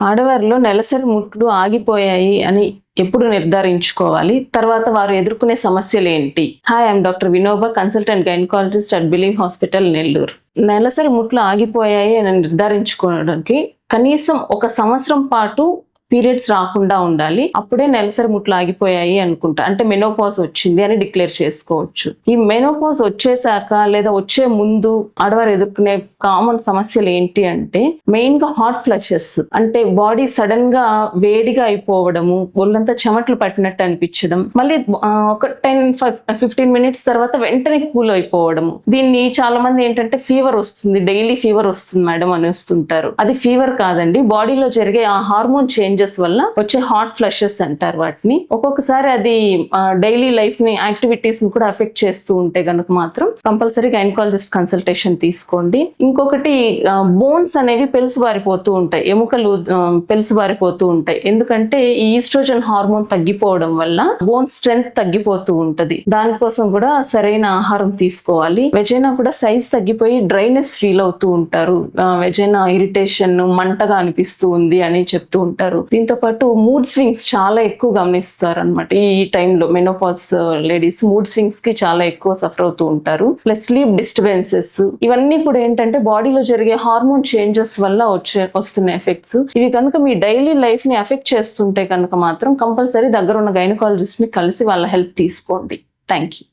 ఆడవారిలో నెలసరి ముట్లు ఆగిపోయాయి అని ఎప్పుడు నిర్ధారించుకోవాలి? తర్వాత వారు ఎదుర్కొనే సమస్యలు ఏంటి? Hi I'm doctor Vinoba consultant gynaecologist at believe hospital Nellore నెలసరి ముట్లు ఆగిపోయాయి అని నిర్ధారించుకోవడానికి కనీసం ఒక సంవత్సరం పాటు పీరియడ్స్ రాకుండా ఉండాలి. అప్పుడే నెలసరి ముట్లు ఆగిపోయాయి అనుకుంటా. అంటే మెనోపాజ్ వచ్చింది అని డిక్లేర్ చేసుకోవచ్చు. ఈ మెనోపాజ్ వచ్చేసాక లేదా వచ్చే ముందు ఆడవారు ఎదుర్కొనే కామన్ సమస్యలు ఏంటి అంటే మెయిన్గా హాట్ ఫ్లషెస్. అంటే బాడీ సడన్గా వేడిగా అయిపోవడము ఒళ్ళంతా చెమట్లు పట్టినట్టు అనిపించడం. మళ్ళీ ఒక టెన్ ఫిఫ్టీన్ మినిట్స్ తర్వాత వెంటనే కూల్ అయిపోవడము. దీన్ని చాలా మంది ఏంటంటే ఫీవర్ వస్తుంది డైలీ ఫీవర్ వస్తుంది మేడం అని వస్తుంటారు అది ఫీవర్ కాదండి. బాడీలో జరిగే ఆ హార్మోన్ చేంజ్ చేంజెస్ వల్ల వచ్చే హాట్ ఫ్లషెస్ అంటారు వాటిని. ఒక్కొక్కసారి అది డైలీ లైఫ్ని యాక్టివిటీస్ని కూడా అఫెక్ట్ చేస్తూ ఉంటే గనుక మాత్రం కంపల్సరీ గైనకాలజిస్ట్ కన్సల్టేషన్ తీసుకోండి. ఇంకొకటి బోన్స్ అనేవి పెలుసుబారిపోతూ ఉంటాయి. ఎముకలు పెలుసు బారిపోతూ ఉంటాయి. ఎందుకంటే ఈ ఈస్ట్రోజన్ హార్మోన్ తగ్గిపోవడం వల్ల బోన్ స్ట్రెంగ్త్ తగ్గిపోతూ ఉంటది. దానికోసం కూడా సరైన ఆహారం తీసుకోవాలి. వెజైనా కూడా సైజ్ తగ్గిపోయి డ్రైనెస్ ఫీల్ అవుతూ ఉంటారు. వెజైనా ఇరిటేషన్ మంటగా అనిపిస్తూ ఉంది అని చెప్తూ ఉంటారు. దీంతో పాటు మూడ్ స్వింగ్స్ చాలా ఎక్కువ గమనిస్తారు అనమాట ఈ టైంలో మెనోపాస్ లేడీస్ మూడ్ స్వింగ్స్కి చాలా ఎక్కువ సఫర్ అవుతూ ఉంటారు. ప్లస్ స్లీప్ డిస్టర్బెన్సెస్ ఇవన్నీ కూడా ఏంటంటే బాడీలో జరిగే హార్మోన్ చేంజెస్ వల్ల వచ్చే వస్తున్న ఎఫెక్ట్స్ ఇవి కనుక మీ డైలీ లైఫ్ని ఎఫెక్ట్ చేస్తుంటే కనుక మాత్రం కంపల్సరీ దగ్గర ఉన్న గైనకాలజిస్ట్ని కలిసి వాళ్ళ హెల్ప్ తీసుకోండి. Thank you